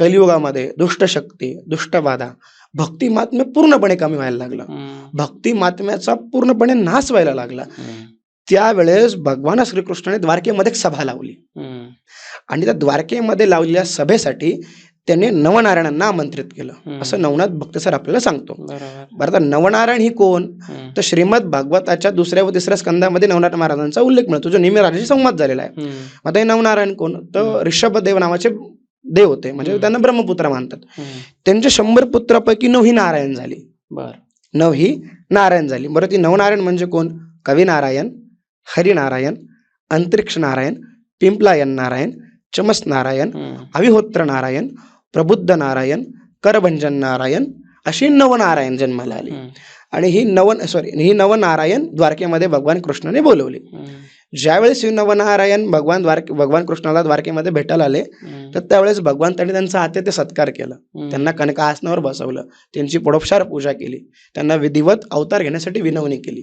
कलियुगामध्ये दुष्टशक्ती दुष्टबाधा भक्ती महात्म्य पूर्णपणे कमी व्हायला लागलं. भक्ती महात्म्याचा पूर्णपणे नाश व्हायला लागला. त्यावेळेस भगवान श्रीकृष्णाने द्वारकेमध्ये सभा लावली. आणि त्या द्वारकेमध्ये लावलेल्या सभेसाठी त्याने नवनारायणांना आमंत्रित केलं. असं नवनाथ भक्त सर आपल्याला सांगतो. बरं आता नवनारायण ही कोण? तर श्रीमद भागवताच्या दुसऱ्या व तिसऱ्या स्कंदामध्ये नवनाथ महाराजांचा उल्लेख मिळतो. जो नेहमी राजाशी संवाद झालेला आहे. आता हे नवनारायण कोण? तर ऋषभदेव नावाचे देव होते. म्हणजे. त्यांना ब्रह्मपुत्र मानतात. त्यांच्या शंभर पुत्रापैकी नऊ ही नारायण झाली. बर. नव ही नारायण झाली. बरं ती नवनारायण म्हणजे कोण? कवी नारायण हरिनारायण अंतरिक्ष नारायण पिंपलायन नारायण चमस नारायण अविहोत्र नारायण प्रबुद्ध नारायण करभंजन नारायण अशी नवनारायण जन्माला आली. आणि ही नवन सॉरी ही नवनारायण द्वारकेमध्ये भगवान कृष्णाने बोलवली. ज्यावेळेस ही नवनारायण भगवान द्वारके भगवान कृष्णाला द्वारकेमध्ये भेटायला आले तर त्यावेळेस भगवंतांनी त्यांचा आतिथ्य सत्कार केला. त्यांना कनकासनावर बसवलं. त्यांची पडोपशार पूजा केली. त्यांना विधिवत अवतार घेण्यासाठी विनवणी केली.